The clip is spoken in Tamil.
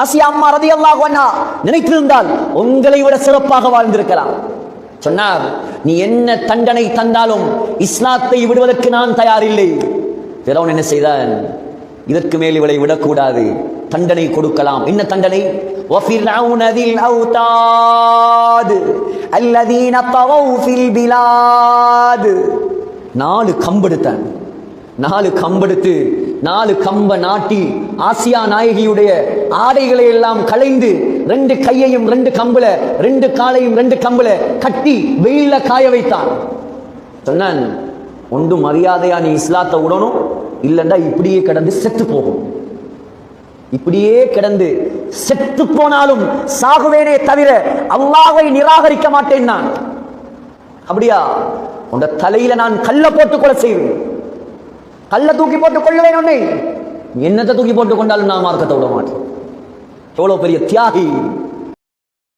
ஆசியா அம்மா ரதி அல்லாஹ் நினைத்திருந்தால் உங்களை விட சிறப்பாக வாழ்ந்திருக்கலாம் சொன்னார் நீ என்ன தண்டனை தந்தாலும் இஸ்லாத்தை விடுவதற்கு நான் தயாரில்லை பிறவன் என்ன செய்தான் இதற்கு மேல் இவளை விடக்கூடாது தண்டனை கொடுக்கலாம் என்ன தண்டனை وَفِرْعَوْنَ ذِي الْأَوْتَادِ الَّذِينَ طَغَوْا فِي الْبِلَادِ நாலு கம்பெடுத்தான் நாலு கம்பெடுத்து நாலு கம்ப நாட்டி ஆசியா நாயகியுடைய ஆடைகளை எல்லாம் களைந்து ரெண்டு கையையும் ரெண்டு கம்புல ரெண்டு காலையும் ரெண்டு கம்புல கட்டி வெயில காய வைத்தான். சொன்னான் ஒன்று மரியாதையா நீ இஸ்லாத்தை விடணும் இல்லைண்டா இப்படியே கிடந்து செத்து போகும். இப்படியே கிடந்து செத்து போனாலும் சாகுவேனே தவிர அல்லாவை நிராகரிக்க மாட்டேன் நான். அப்படியா? உன் தலையில நான் கல்ல போட்டு கொலை செய்வேன். கல்ல தூக்கி போட்டு கொள்ளுவேன் உன்னை. என்னத்தை தூக்கி போட்டு கொண்டாலும் நான் மார்க்கத்தை விட மாட்டேன். எவ்வளவு பெரிய தியாகி.